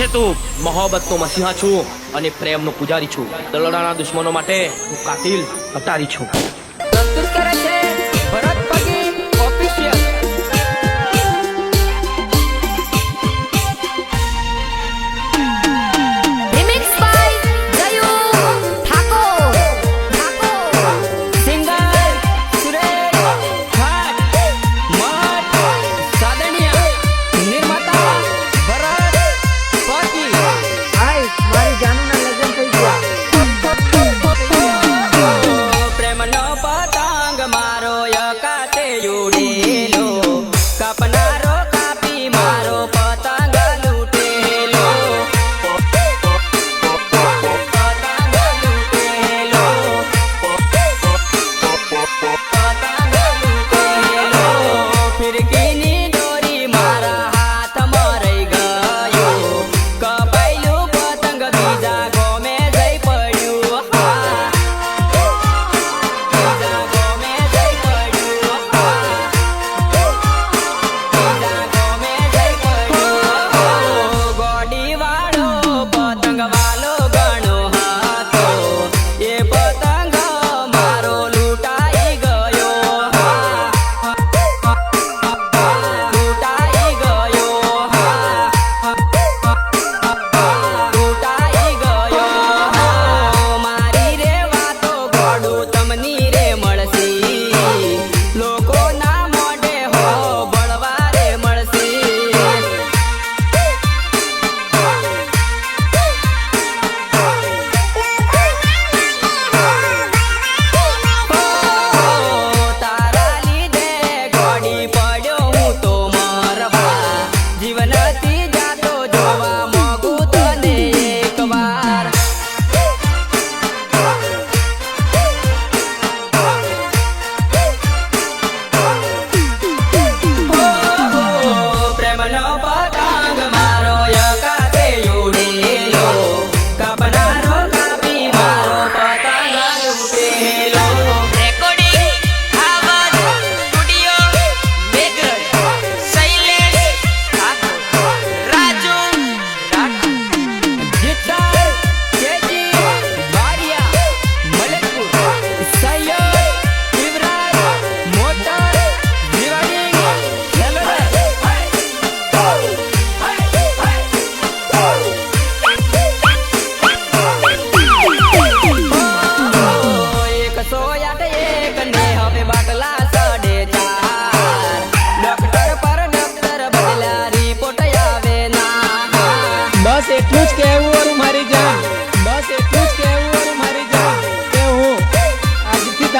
છે તું. મોહબ્બતનો મસીહા છું અને પ્રેમનો પૂજારી છું. દલડાના દુશ્મનો માટે હું કાતિલ અટારી છું.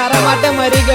ಚಾರ ಮಾಟ ಮರಿಗ